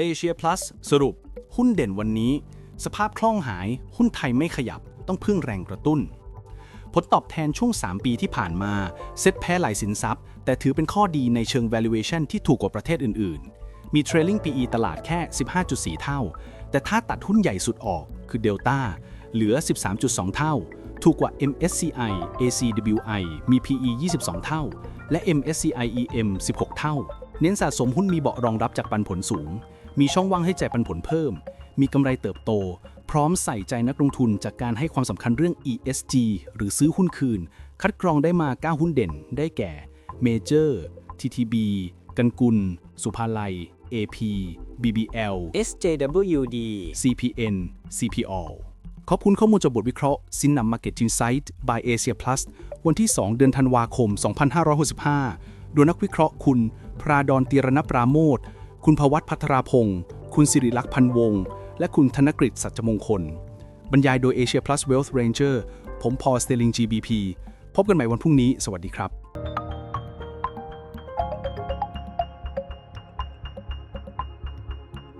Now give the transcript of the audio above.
Asia Plus สรุป หุ้นเด่นวันนี้ สภาพคล่องหาย หุ้นไทยไม่ขยับ ต้องพึ่งแรงกระตุ้น ผลตอบแทนช่วง 3 ปีที่ผ่านมา เซ็ตแพ้หลายสินทรัพย์ แต่ถือเป็นข้อดีในเชิง valuation ที่ถูกกว่าประเทศอื่น ๆ มี trailing PE ตลาดแค่ 15.4 เท่า แต่ถ้าตัดหุ้นใหญ่สุดออกคือ Delta เหลือ 13.2 เท่า ถูกกว่า MSCI ACWI มี PE 22 เท่า และ MSCI EM 16 เท่า เน้นสะสมหุ้นมีเบาะรองรับจากปันผลสูง มีช่องว่างให้จ่ายปันผลเพิ่ม มีกำไรเติบโต พร้อมใส่ใจนักลงทุนจากการให้ความสำคัญเรื่อง ESG หรือซื้อหุ้นคืน คัดกรองได้มา 9 หุ้นเด่น ได้แก่ Major TTB กันกุล สุภาลัย AP BBL SJWD CPN CPO ขอบคุณข้อมูลจากบทวิเคราะห์ s i n a m Market Insight by Asia Plus วันที่ 2 เดือนธันวาคม 2565 โดยนักวิเคราะห์คุณ พราดอนตีรณปราโมท คุณภวัตพัทราพงศ์คุณสิริลักษณ์พันวงศ์และคุณธนกฤษสัจมงคล บรรยายโดย Asia Plus Wealth Ranger ผมพอสเตลิง GBP พบกันใหม่วันพรุ่งนี้ สวัสดีครับ